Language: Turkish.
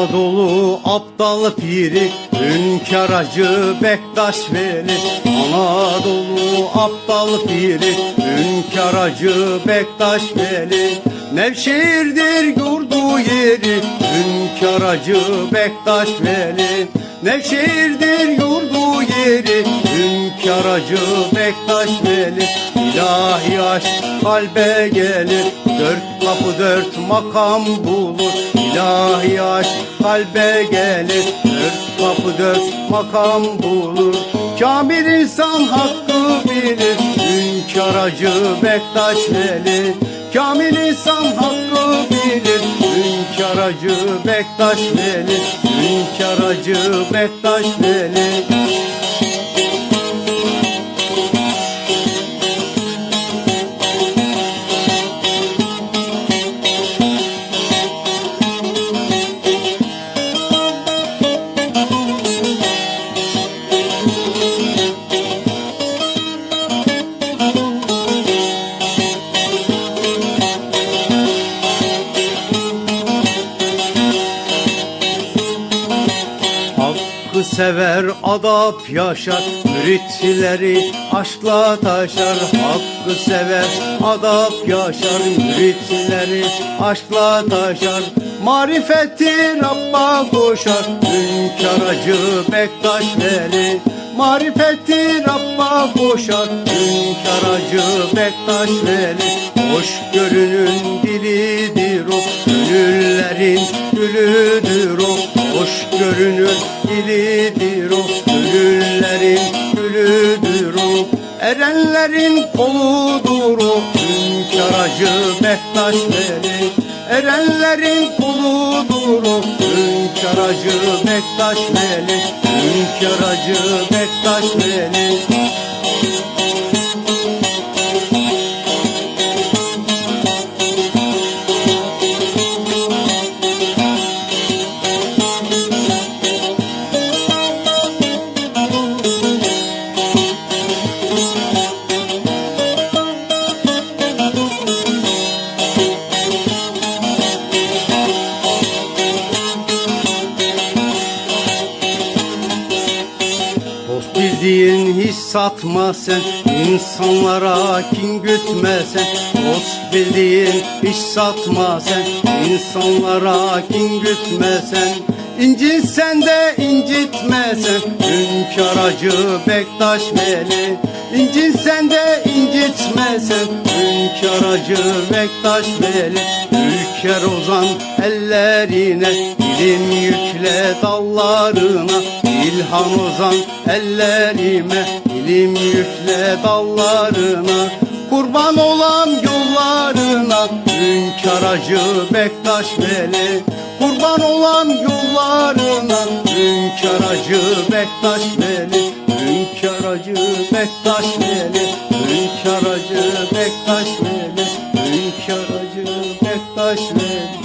Aptal piri, hünkâr acı Bektaş Veli. Anadolu aptal piri, hünkâr acı Bektaş Veli. Nevşehir'dir yurdu yeri, hünkâr acı Bektaş Veli. Nevşehir'dir yurdu yeri, hünkâr acı Bektaş Veli. İlahi aşk kalbe gelir, dört kapı dört makam bulur. İlahi aşk kalbe gelir. Dört kapı dört makam bulur. Kamil insan hakkı bilir. Hünkâr acı Bektaş Veli Kamil insan hakkı bilir. Hünkâr acı Bektaş Veli Hünkâr acı Bektaş Veli Hakkı sever adap yaşar Müritleri aşkla taşar. Hakkı sever adap yaşar Müritleri aşkla taşar. Marifeti Rabb'a koşar Hünkâr acı Bektaş Veli. Marifeti Rabb'a koşar Hünkâr acı Bektaş Veli. Hoş görünün dilidir o Gönüllerin gülüdür o. Hoş dilidir o Gönüllerin gülüdür o. Erenlerin koludur o Hünkâr acı Bektaş Veli Erenlerin koludur o Hünkâr acı Bektaş Veli Hünkâr acı Bektaş Veli Dost bildiğin hiç satma sen. İnsanlara kin gütme sen. Dost bildiğin hiç satma sen. İnsanlara kin gütme sen. İncitsen de incitme sen. Hünkâr acı Bektaş Veli. İncitsen de incitme sen. Hünkâr acı Bektaş Veli. Ülker ozan ellerine İlim yükle dallarına İlham ozan ellerime ilim yükle dallarına Kurban olan yollarına Hünkâr acı Bektaş Veli Kurban olan yollarına Hünkâr acı Bektaş Veli Hünkâr acı Bektaş Veli Hünkâr acı Bektaş Veli Hünkâr acı Bektaş Veli